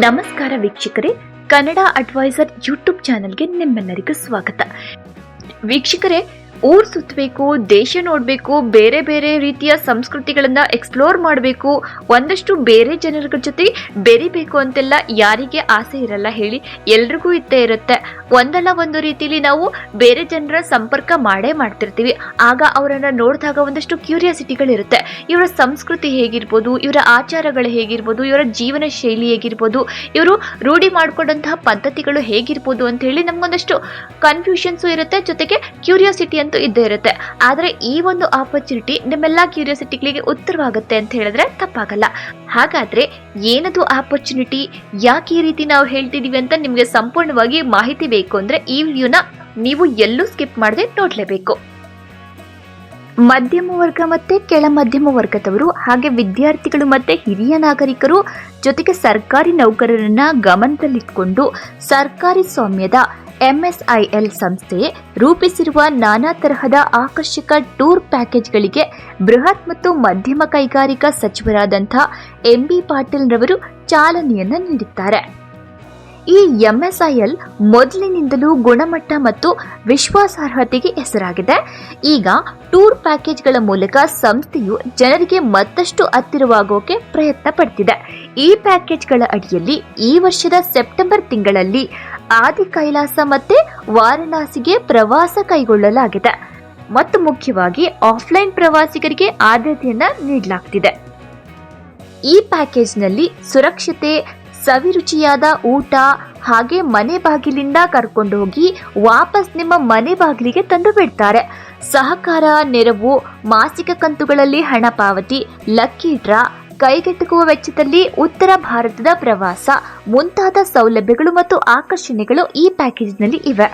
ನಮಸ್ಕಾರ ವೀಕ್ಷಕರೇ Kannada adviser YouTube ಚಾನೆಲ್ಗೆ ನಿಮ್ಮೆಲ್ಲರಿಗೂ ಸ್ವಾಗತ. ವೀಕ್ಷಕರೇ ಊರ್ ಸುತ್ತಬೇಕು ದೇಶ ನೋಡಬೇಕು, ಬೇರೆ ಬೇರೆ ರೀತಿಯ ಸಂಸ್ಕೃತಿಗಳನ್ನ ಎಕ್ಸ್ಪ್ಲೋರ್ ಮಾಡಬೇಕು, ಒಂದಷ್ಟು ಬೇರೆ ಜನರ ಜೊತೆ ಬೆರಿಬೇಕು ಅಂತೆಲ್ಲ ಯಾರಿಗೆ ಆಸೆ ಇರಲ್ಲ ಹೇಳಿ ಎಲ್ರಿಗೂ ಇದ್ದೇ ಇರುತ್ತೆ. ಒಂದಲ್ಲ ಒಂದು ರೀತಿಲಿ ನಾವು ಬೇರೆ ಜನರ ಸಂಪರ್ಕ ಮಾಡೇ ಮಾಡ್ತಿರ್ತೀವಿ. ಆಗ ಅವರನ್ನ ನೋಡಿದಾಗ ಒಂದಷ್ಟು ಕ್ಯೂರಿಯಾಸಿಟಿಗಳಿರುತ್ತೆ. ಇವರ ಸಂಸ್ಕೃತಿ ಹೇಗಿರ್ಬೋದು, ಇವರ ಆಚಾರಗಳು ಹೇಗಿರ್ಬೋದು, ಇವರ ಜೀವನ ಶೈಲಿ ಹೇಗಿರ್ಬೋದು, ಇವರು ರೂಢಿ ಮಾಡ್ಕೊಂಡಂತಹ ಪದ್ಧತಿಗಳು ಹೇಗಿರ್ಬೋದು ಅಂತ ಹೇಳಿ ನಮ್ಗೊಂದಷ್ಟು ಕನ್ಫ್ಯೂಷನ್ಸು ಇರುತ್ತೆ. ಜೊತೆಗೆ ಕ್ಯೂರಿಯಾಸಿಟಿ ಅಂತೂ ಇದ್ದೇ ಇರುತ್ತೆ. ಆದರೆ ಈ ಒಂದು ಆಪರ್ಚುನಿಟಿ ನಿಮ್ಮೆಲ್ಲ ಕ್ಯೂರಿಯಾಸಿಟಿಗಳಿಗೆ ಉತ್ತರವಾಗುತ್ತೆ ಅಂತ ಹೇಳಿದ್ರೆ ತಪ್ಪಾಗಲ್ಲ. ಹಾಗಾದ್ರೆ ಏನದು ಆಪರ್ಚುನಿಟಿ ಯಾಕೆ ಈ ರೀತಿ ನಾವು ಹೇಳ್ತಿದೀವಿ ಅಂತ ನಿಮಗೆ ಸಂಪೂರ್ಣವಾಗಿ ಮಾಹಿತಿ ಬೇಕು ಅಂದ್ರೆ ಈ ವಿಡಿಯೋನ ನೀವು ಎಲ್ಲೂ ಸ್ಕಿಪ್ ಮಾಡದೆ ನೋಡ್ಲೇಬೇಕು. ಮಧ್ಯಮ ವರ್ಗ ಮತ್ತೆ ಕೆಳ ಮಧ್ಯಮ ವರ್ಗದವರು ಹಾಗೆ ವಿದ್ಯಾರ್ಥಿಗಳು ಮತ್ತೆ ಹಿರಿಯ ನಾಗರಿಕರು ಜೊತೆಗೆ ಸರ್ಕಾರಿ ನೌಕರರನ್ನ ಗಮನದಲ್ಲಿಟ್ಕೊಂಡು ಸರ್ಕಾರಿ ಸ್ವಾಮ್ಯದ ಎಂಎಸ್ಐಎಲ್ ಸಂಸ್ಥೆ ರೂಪಿಸಿರುವ ನಾನಾ ತರಹದ ಆಕರ್ಷಕ ಟೂರ್ ಪ್ಯಾಕೇಜ್ಗಳಿಗೆ ಬೃಹತ್ ಮತ್ತು ಮಧ್ಯಮ ಕೈಗಾರಿಕಾ ಸಚಿವರಾದಂಥ ಎಂಬಿ ಪಾಟೀಲ್ ರವರು ಚಾಲನೆಯನ್ನು ನೀಡಿದ್ದಾರೆ. ಈ ಎಂಎಸ್ಐಎಲ್ ಮೊದಲಿನಿಂದಲೂ ಗುಣಮಟ್ಟ ಮತ್ತು ವಿಶ್ವಾಸಾರ್ಹತೆಗೆ ಹೆಸರಾಗಿದೆ. ಈಗ ಟೂರ್ ಪ್ಯಾಕೇಜ್ಗಳ ಮೂಲಕ ಸಂಸ್ಥೆಯು ಜನರಿಗೆ ಮತ್ತಷ್ಟು ಹತ್ತಿರವಾಗೋಕೆ ಪ್ರಯತ್ನ ಪಡ್ತಿದೆ. ಈ ಪ್ಯಾಕೇಜ್ಗಳ ಅಡಿಯಲ್ಲಿ ಈ ವರ್ಷದ ಸೆಪ್ಟೆಂಬರ್ ತಿಂಗಳಲ್ಲಿ ಆದಿ ಕೈಲಾಸ ಮತ್ತೆ ವಾರಣಾಸಿಗೆ ಪ್ರವಾಸ ಕೈಗೊಳ್ಳಲಾಗಿದೆ. ಮತ್ತು ಮುಖ್ಯವಾಗಿ ಆಫ್ಲೈನ್ ಪ್ರವಾಸಿಗರಿಗೆ ಆದ್ಯತೆಯನ್ನ ನೀಡಲಾಗ್ತಿದೆ. ಈ ಪ್ಯಾಕೇಜ್ನಲ್ಲಿ ಸುರಕ್ಷತೆ ಸವಿರುಚಿಯಾದ ಊಟ ಹಾಗೆ ಮನೆ ಬಾಗಿಲಿಂದ ಕರ್ಕೊಂಡು ಹೋಗಿ ವಾಪಸ್ ನಿಮ್ಮ ಮನೆ ಬಾಗಿಲಿಗೆ ತಂದು ಬಿಡ್ತಾರೆ. ಸಹಕಾರ, ನೆರವು, ಮಾಸಿಕ ಕಂತುಗಳಲ್ಲಿ ಹಣ ಪಾವತಿ, ಲಕ್ಕಿ ಡ್ರಾ, ಕೈಗೆಟುಕುವ ವೆಚ್ಚದಲ್ಲಿ ಉತ್ತರ ಭಾರತದ ಪ್ರವಾಸ, ಮುಂತಾದ ಸೌಲಭ್ಯಗಳು ಮತ್ತು ಆಕರ್ಷಣೆಗಳು ಈ ಪ್ಯಾಕೇಜ್ನಲ್ಲಿ ಇವೆ.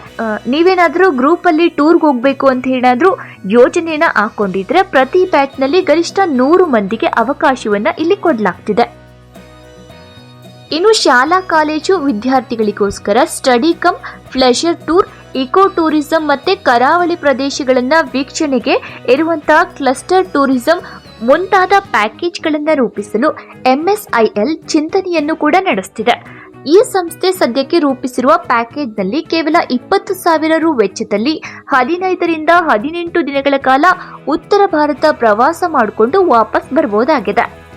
ನೀವೇನಾದರೂ ಗ್ರೂಪಲ್ಲಿ ಟೂರ್ಗೆ ಹೋಗಬೇಕು ಅಂತ ಏನಾದರೂ ಯೋಜನೆಯನ್ನು ಹಾಕೊಂಡಿದ್ರೆ ಪ್ರತಿ ಬ್ಯಾಚ್ನಲ್ಲಿ ಗರಿಷ್ಠ ನೂರು ಮಂದಿಗೆ ಅವಕಾಶವನ್ನು ಇಲ್ಲಿ ಕೊಡಲಾಗ್ತಿದೆ. ಇನ್ನು ಶಾಲಾ college ವಿದ್ಯಾರ್ಥಿಗಳಿಗೋಸ್ಕರ study cum pleasure tour eco tourism ಮತ್ತು ಕರಾವಳಿ ಪ್ರದೇಶಗಳನ್ನ ವೀಕ್ಷಣೆಗೆ ಇರುವಂತಹ ಕ್ಲಸ್ಟರ್ ಟೂರಿಸಂ ಮುಂತಾದ ಪ್ಯಾಕೇಜ್ಗಳನ್ನು ರೂಪಿಸಲು ಎಂಎಸ್ಐಎಲ್ ಚಿಂತನೆಯನ್ನು ಕೂಡ ನಡೆಸ್ತಿದೆ. ಈ ಸಂಸ್ಥೆ ಸದ್ಯಕ್ಕೆ ರೂಪಿಸಿರುವ ಪ್ಯಾಕೇಜ್ನಲ್ಲಿ ಕೇವಲ ಇಪ್ಪತ್ತು ಸಾವಿರ ರು ವೆಚ್ಚದಲ್ಲಿ ಹದಿನೈದರಿಂದ ಹದಿನೆಂಟು ದಿನಗಳ ಕಾಲ ಉತ್ತರ ಭಾರತ ಪ್ರವಾಸ ಮಾಡಿಕೊಂಡು ವಾಪಸ್ ಬರಬಹುದಾಗಿದೆ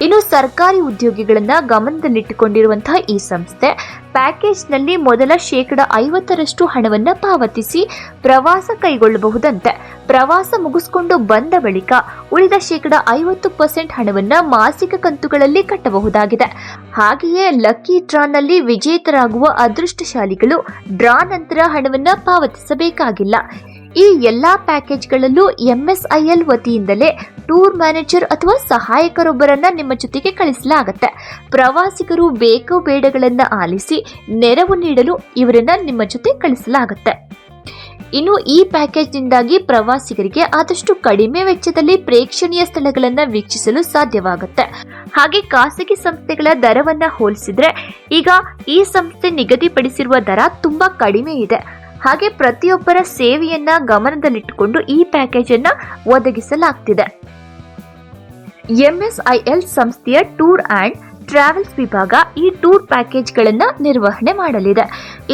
ಇನ್ನು ಸರ್ಕಾರಿ ಉದ್ಯೋಗಿಗಳನ್ನ ಗಮನದಲ್ಲಿಟ್ಟುಕೊಂಡಿರುವಂತಹ ಈ ಸಂಸ್ಥೆ ಪ್ಯಾಕೇಜ್ನಲ್ಲಿ ಮೊದಲ ಶೇಕಡ ಐವತ್ತರಷ್ಟು ಹಣವನ್ನು ಪಾವತಿಸಿ ಪ್ರವಾಸ ಕೈಗೊಳ್ಳಬಹುದಂತೆ ಪ್ರವಾಸ ಮುಗಿಸಿಕೊಂಡು ಬಂದ ಬಳಿಕ ಉಳಿದ ಶೇಕಡ ಐವತ್ತು ಪರ್ಸೆಂಟ್ ಹಣವನ್ನು ಮಾಸಿಕ ಕಂತುಗಳಲ್ಲಿ ಕಟ್ಟಬಹುದಾಗಿದೆ. ಹಾಗೆಯೇ ಲಕ್ಕಿ ಡ್ರಾನಲ್ಲಿ ವಿಜೇತರಾಗುವ ಅದೃಷ್ಟಶಾಲಿಗಳು ಡ್ರಾ ನಂತರ ಹಣವನ್ನು ಪಾವತಿಸಬೇಕಾಗಿಲ್ಲ. ಈ ಎಲ್ಲಾ ಪ್ಯಾಕೇಜ್ಗಳಲ್ಲೂ ಎಂಎಸ್ಐಎಲ್ ವತಿಯಿಂದಲೇ ಟೂರ್ ಮ್ಯಾನೇಜರ್ ಅಥವಾ ಸಹಾಯಕರೊಬ್ಬರನ್ನ ನಿಮ್ಮ ಜೊತೆಗೆ ಕಳಿಸಲಾಗುತ್ತೆ. ಪ್ರವಾಸಿಗರು ಬೇಕು ಬೇಡಗಳನ್ನ ಆಲಿಸಿ ನೆರವು ನೀಡಲು ಇವರನ್ನ ನಿಮ್ಮ ಜೊತೆ ಕಳಿಸಲಾಗುತ್ತೆ. ಇನ್ನು ಈ ಪ್ಯಾಕೇಜ್ನಿಂದಾಗಿ ಪ್ರವಾಸಿಗರಿಗೆ ಆದಷ್ಟು ಕಡಿಮೆ ವೆಚ್ಚದಲ್ಲಿ ಪ್ರೇಕ್ಷಣೀಯ ಸ್ಥಳಗಳನ್ನು ವೀಕ್ಷಿಸಲು ಸಾಧ್ಯವಾಗುತ್ತೆ. ಹಾಗೆ ಖಾಸಗಿ ಸಂಸ್ಥೆಗಳ ದರವನ್ನು ಹೋಲಿಸಿದ್ರೆ ಈಗ ಈ ಸಂಸ್ಥೆ ನಿಗದಿಪಡಿಸಿರುವ ದರ ತುಂಬಾ ಕಡಿಮೆ ಇದೆ. ಹಾಗೆ ಪ್ರತಿಯೊಬ್ಬರ ಸೇವೆಯನ್ನ ಗಮನದಲ್ಲಿಟ್ಟುಕೊಂಡು ಈ ಪ್ಯಾಕೇಜ್ ಅನ್ನ ಒದಗಿಸಲಾಗ್ತಿದೆ. ಎಂಎಸ್ಐಎಲ್ ಸಂಸ್ಥೆಯ ಟೂರ್ ಅಂಡ್ ಟ್ರಾವೆಲ್ಸ್ ವಿಭಾಗ ಈ ಟೂರ್ ಪ್ಯಾಕೇಜ್ಗಳನ್ನು ನಿರ್ವಹಣೆ ಮಾಡಲಿದೆ.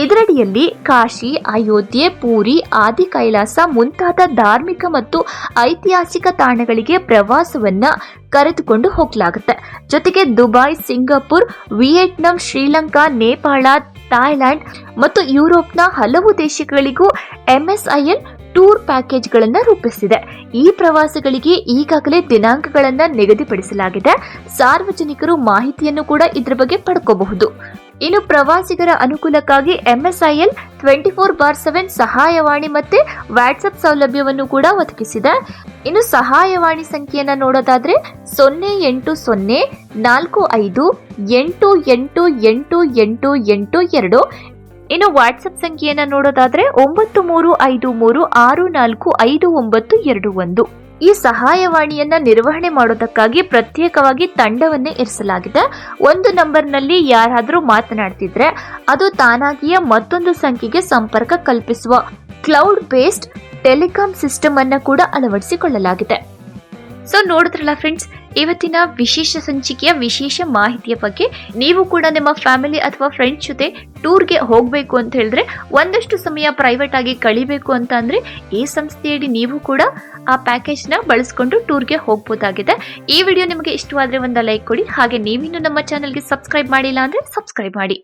ಇದರಡಿಯಲ್ಲಿ ಕಾಶಿ, ಅಯೋಧ್ಯೆ, ಪೂರಿ, ಆದಿ ಕೈಲಾಸ ಮುಂತಾದ ಧಾರ್ಮಿಕ ಮತ್ತು ಐತಿಹಾಸಿಕ ತಾಣಗಳಿಗೆ ಪ್ರವಾಸವನ್ನು ಕರೆದುಕೊಂಡು ಹೋಗಲಾಗುತ್ತೆ. ಜೊತೆಗೆ Dubai Singapore, Vietnam, Sri Lanka, Nepal Thailand ಮತ್ತು ಯುರೋಪ್ನ ಹಲವು ದೇಶಗಳಿಗೂ ಎಂಎಸ್ಐಎಲ್ ಟೂರ್ ಪ್ಯಾಕೇಜ್ಗಳನ್ನು ರೂಪಿಸಿದೆ. ಈ ಪ್ರವಾಸಗಳಿಗೆ ಈಗಾಗಲೇ ದಿನಾಂಕಗಳನ್ನು ನಿಗದಿಪಡಿಸಲಾಗಿದೆ. ಸಾರ್ವಜನಿಕರು ಮಾಹಿತಿಯನ್ನು ಕೂಡ ಇದರ ಬಗ್ಗೆ ಪಡ್ಕೋಬಹುದು. ಇನ್ನು ಪ್ರವಾಸಿಗರ ಅನುಕೂಲಕ್ಕಾಗಿ MSIL twenty four bar seven ಸಹಾಯವಾಣಿ ಮತ್ತೆ ವಾಟ್ಸಪ್ ಸೌಲಭ್ಯವನ್ನು ಕೂಡ ಒದಗಿಸಿದೆ. ಇನ್ನು ಸಹಾಯವಾಣಿ ಸಂಖ್ಯೆಯನ್ನ ನೋಡೋದಾದ್ರೆ ಸೊನ್ನೆ ಎಂಟು ಸೊನ್ನೆ ನಾಲ್ಕು ಐದು ಎಂಟು ಎಂಟು ಎಂಟು ಎಂಟು ಎಂಟು ಎರಡು. ಇನ್ನು ವಾಟ್ಸಪ್ ಸಂಖ್ಯೆಯನ್ನ ನೋಡೋದಾದ್ರೆ ಒಂಬತ್ತು ಮೂರು ಐದು ಮೂರು ಆರು ನಾಲ್ಕು ಐದು ಒಂಬತ್ತು ಎರಡು ಒಂದು. ಈ ಸಹಾಯವಾಣಿಯನ್ನ ನಿರ್ವಹಣೆ ಮಾಡೋದಕ್ಕಾಗಿ ಪ್ರತ್ಯೇಕವಾಗಿ ತಂಡವನ್ನೇ ಇರಿಸಲಾಗಿದೆ. ಒಂದು ನಂಬರ್ನಲ್ಲಿ ಯಾರಾದರೂ ಮಾತನಾಡ್ತಿದ್ರೆ ಅದು ತಾನಾಗಿಯೇ ಮತ್ತೊಂದು ಸಂಖ್ಯೆಗೆ ಸಂಪರ್ಕ ಕಲ್ಪಿಸುವ ಕ್ಲೌಡ್ ಬೇಸ್ಡ್ ಟೆಲಿಕಾಂ ಸಿಸ್ಟಮ್ ಅನ್ನ ಕೂಡ ಅಳವಡಿಸಿಕೊಳ್ಳಲಾಗಿದೆ. ಸೊ ನೋಡಿದ್ರಲ್ಲ ಫ್ರೆಂಡ್ಸ್ ಇವತ್ತಿನ ವಿಶೇಷ ಸಂಚಿಕೆಯ ವಿಶೇಷ ಮಾಹಿತಿಯ ಬಗ್ಗೆ ನೀವು ಕೂಡ ನಿಮ್ಮ ಫ್ಯಾಮಿಲಿ ಅಥವಾ ಫ್ರೆಂಡ್ಸ್ ಜೊತೆ ಟೂರ್ಗೆ ಹೋಗಬೇಕು ಅಂತ ಹೇಳಿದ್ರೆ ಒಂದಷ್ಟು ಸಮಯ ಪ್ರೈವೇಟ್ ಆಗಿ ಕಳಿಬೇಕು ಅಂತ ಅಂದ್ರೆ ಈ ಸಂಸ್ಥೆಯಡಿ ನೀವು ಕೂಡ ಆ ಪ್ಯಾಕೇಜ್ನ ಬಳಸ್ಕೊಂಡು ಟೂರ್ಗೆ ಹೋಗ್ಬೋದಾಗಿದೆ. ಈ ವಿಡಿಯೋ ನಿಮಗೆ ಇಷ್ಟವಾದ್ರೆ ಒಂದು ಲೈಕ್ ಕೊಡಿ. ಹಾಗೆ ನೀವಿನ್ನು ನಮ್ಮ ಚಾನಲ್ಗೆ ಸಬ್ಸ್ಕ್ರೈಬ್ ಮಾಡಿಲ್ಲ ಅಂದ್ರೆ ಸಬ್ಸ್ಕ್ರೈಬ್ ಮಾಡಿ.